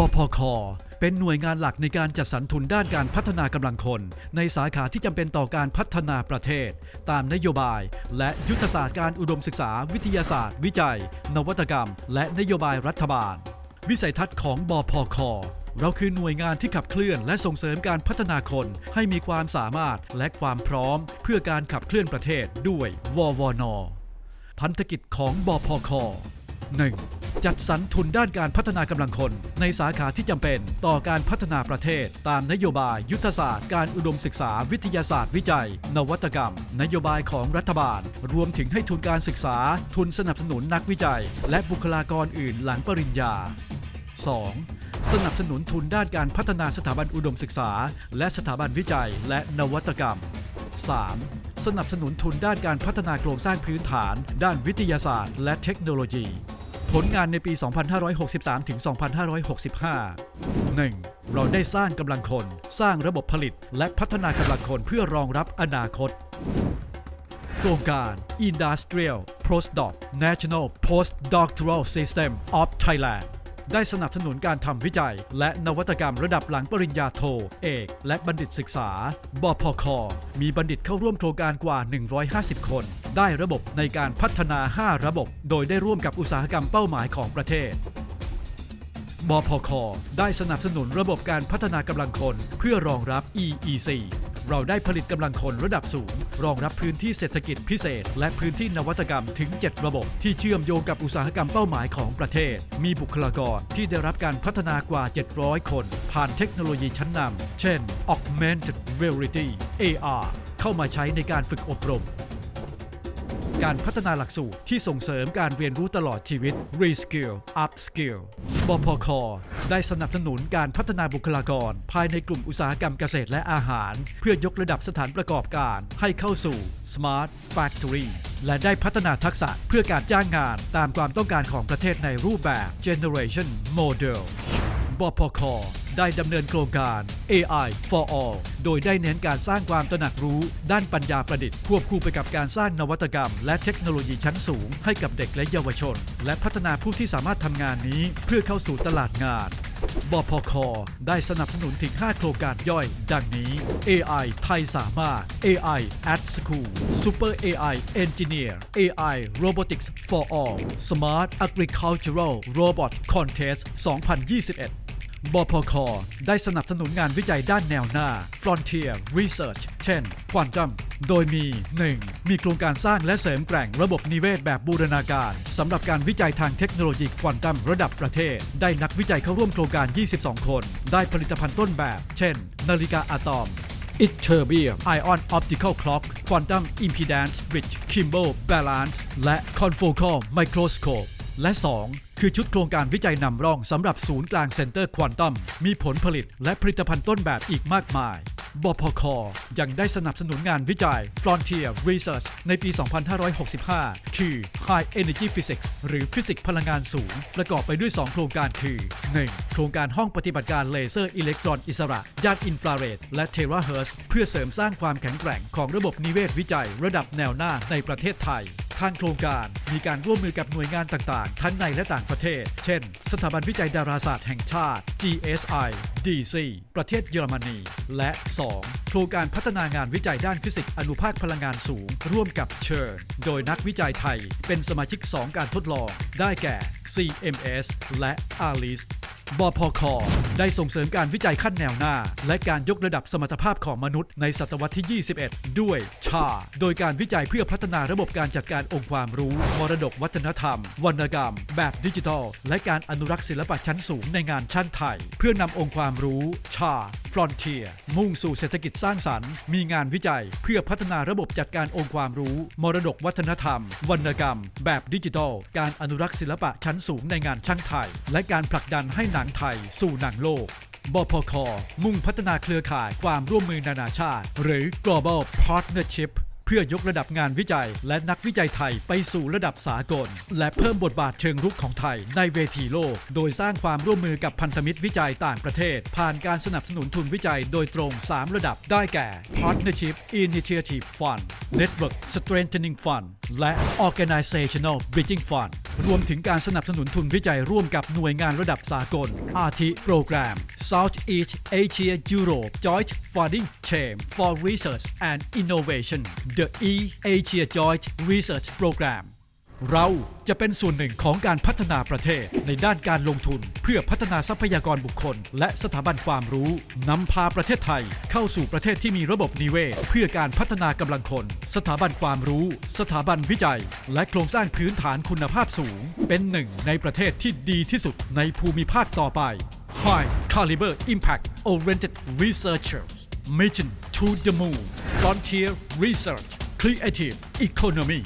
ปพค เป็นหน่วยงานหลักในการจัดสรรทุนด้านการพัฒนากำลังคน ในสาขาที่จำเป็นต่อการพัฒนาประเทศ ตามนโยบาย และยุทธศาสตร์การอุดมศึกษา วิทยาศาสตร์ วิจัย นวัตกรรม และนโยบายรัฐบาล วิสัยทัศน์ของบพค เราคือหน่วยงานที่ขับเคลื่อนและส่งเสริมการพัฒนาคนให้มีความสามารถและความพร้อม เพื่อการขับเคลื่อนประเทศด้วยววนพันธกิจของบพค 1. จัดสรรทุนด้านการพัฒนากำลังคน ในสาขาที่จำเป็นต่อการพัฒนาประเทศ ตามนโยบายยุทธศาสตร์ การอุดมศึกษาวิทยาศาสตร์วิจัย นวัตกรรม นโยบายของรัฐบาล รวมถึงให้ทุนการศึกษา ทุนสนับสนุนนักวิจัย และบุคลากรอื่นหลังปริญญา 2. สนับสนุนทุนด้านการพัฒนาสถาบันอุดมศึกษา และสถาบันวิจัย และนวัตกรรม 3. สนับสนุนทุนด้านการพัฒนาโครงสร้างพื้นฐาน ด้านวิทยาศาสตร์ และเทคโนโลยี ผลงานในปี 2563 ถึง 2565 1. เราได้สร้างกำลังคน สร้างระบบผลิต และพัฒนากำลังคนเพื่อรองรับอนาคต โครงการ Industrial Postdoc National Postdoctoral System of Thailand ได้สนับสนุนการทำวิจัย และนวัตกรรมระดับหลังปริญญาโท เอก และบัณฑิตศึกษา บพค มีบัณฑิตเข้าร่วมโครงการกว่า 150 คน ได้ระบบในการพัฒนา 5 ระบบ โดยได้ร่วมกับอุตสาหกรรมเป้าหมายของประเทศบพค ได้สนับสนุนระบบการพัฒนากำลังคน เพื่อรองรับ EEC เราได้ผลิตกำลังคนระดับสูง รองรับพื้นที่เศรษฐกิจพิเศษ และพื้นที่นวัตกรรมถึง 7 ระบบ ที่เชื่อมโยงกับอุตสาหกรรมเป้าหมายของประเทศ มีบุคลากรที่ได้รับการพัฒนากว่า 700 คน ผ่านเทคโนโลยีชั้นนำเช่น Augmented Reality AR เข้ามาใช้ในการฝึกอบรม การพัฒนาหลักสูตรที่ส่งเสริมการเรียนรู้ตลอดชีวิต Reskill Upskill บพค ได้สนับสนุนการพัฒนาบุคลากร ภายในกลุ่มอุตสาหกรรมเกษตรและอาหาร เพื่อยกระดับสถานประกอบการให้เข้าสู่ Smart Factory และได้พัฒนาทักษะเพื่อการจ้างงานตามความต้องการของประเทศในรูปแบบ Generation Model บพค ได้ดำเนินโครงการ AI for All โดยได้เน้นการสร้างความตระหนักรู้ ด้านปัญญาประดิษฐ์ควบคู่ไปกับการสร้างนวัตกรรม และเทคโนโลยีชั้นสูง ให้กับเด็กและเยาวชน และพัฒนาผู้ที่สามารถทำงานนี้ เพื่อเข้าสู่ตลาดงานบพค ได้สนับสนุนถึง 5 โครงการย่อย ดังนี้ AI ไทยสามารถ AI at School Super AI Engineer AI Robotics for All Smart Agricultural Robot Contest 2021 บพค ได้สนับสนุนงานวิจัยด้านแนวหน้า Frontier Research เช่น Quantum โดยมี 1. มีโครงการสร้างและเสริมแกร่งระบบนิเวศแบบบูรณาการสำหรับการวิจัยทางเทคโนโลยีควอนตัมระดับประเทศ ได้นักวิจัยเข้าร่วมโครงการ 22 คน ได้ผลิตภัณฑ์ต้นแบบ เช่น นาฬิกาอะตอม i t e r b i u m Ion Optical Clock Quantum Impedance Bridge Kimball Balance และ Confocal Microscope และ 2 คือชุดโครงการวิจัยนำร่องสำหรับศูนย์กลางเซ็นเตอร์ควอนตัมมีผลผลิตและผลิตภัณฑ์ต้นแบบอีกมากมาย บพค ยังได้สนับสนุนงานวิจัย Frontier Research ในปี 2565 คือ High Energy Physics หรือฟิสิกส์พลังงานสูง ประกอบไปด้วย 2 โครงการคือ 1. โครงการห้องปฏิบัติการเลเซอร์อิเล็กตรอนอิสระย่านอินฟราเรดและเทราเฮิร์เพื่อเสริมสร้างความแข็งแกร่งของระบบนิเวศวิจัย ระดับแนวหน้าในประเทศไทย ทางโครงการมีการร่วมมือกับหน่วยงานต่างๆ ทั้งในและต่างประเทศ เช่น สถาบันวิจัยดาราศาสตร์แห่งชาติ GSI DC ประเทศเยอรมนี และ 2. โครงการพัฒนางานวิจัยด้านฟิสิกส์อนุภาคพลังงานสูง ร่วมกับเชิญโดยนักวิจัยไทย เป็นสมาชิก 2 การทดลอง ได้แก่ CMS และ ALICE บพค ได้ส่งเสริมการวิจัยขั้นแนวหน้า และการยกระดับสมรรถภาพของมนุษย์ในศตวรรษที่ 21 ด้วยชา โดยการวิจัยเพื่อพัฒนาระบบการจัดการองค์ความรู้ มรดกวัฒนธรรม วรรณกรรม แบบดิจิทัล และการอนุรักษ์ศิลปะชั้นสูงในงานช่างไทย เพื่อนำองค์ความรู้ ชา Frontier มุ่งสู่เศรษฐกิจสร้างสรรค์ มีงานวิจัย เพื่อพัฒนาระบบจัดการองค์ความรู้ มรดกวัฒนธรรม วรรณกรรม แบบดิจิทัล การอนุรักษ์ศิลปะชั้นสูงในงานช่างไทย และการผลักดันให้หนังไทย สู่หนังโลกบพคมุ่งพัฒนาเครือข่ายความร่วมมือนานาชาติ หรือ global partnership เพื่อยกระดับงานวิจัย และนักวิจัยไทยไปสู่ระดับสากล และเพิ่มบทบาทเชิงรุกของไทยในเวทีโลก โดยสร้างความร่วมมือกับพันธมิตรวิจัยต่างประเทศ ผ่านการสนับสนุนทุนวิจัยโดยตรง 3 ระดับได้แก่ Partnership Initiative Fund Network Strengthening Fund และ Organizational Bridging Fund รวมถึงการสนับสนุนทุนวิจัยร่วมกับหน่วยงานระดับสากล อาทิโปรแกรม Southeast Asia Europe Joint Funding Chain for Research and Innovation the E Asia Joint Research Program เราจะเป็นส่วนหนึ่งของการพัฒนาประเทศในด้านการลงทุน เพื่อพัฒนาทรัพยากรบุคคล และสถาบันความรู้ นำพาประเทศไทย เข้าสู่ประเทศที่มีระบบนิเวศ เพื่อการพัฒนากำลังคน สถาบันความรู้ สถาบันวิจัย และโครงสร้างพื้นฐานคุณภาพสูง เป็นหนึ่งในประเทศที่ดีที่สุดในภูมิภาคต่อไป High Caliber Impact Oriented Researchers Mission to the Moon Frontier Research Creative Economy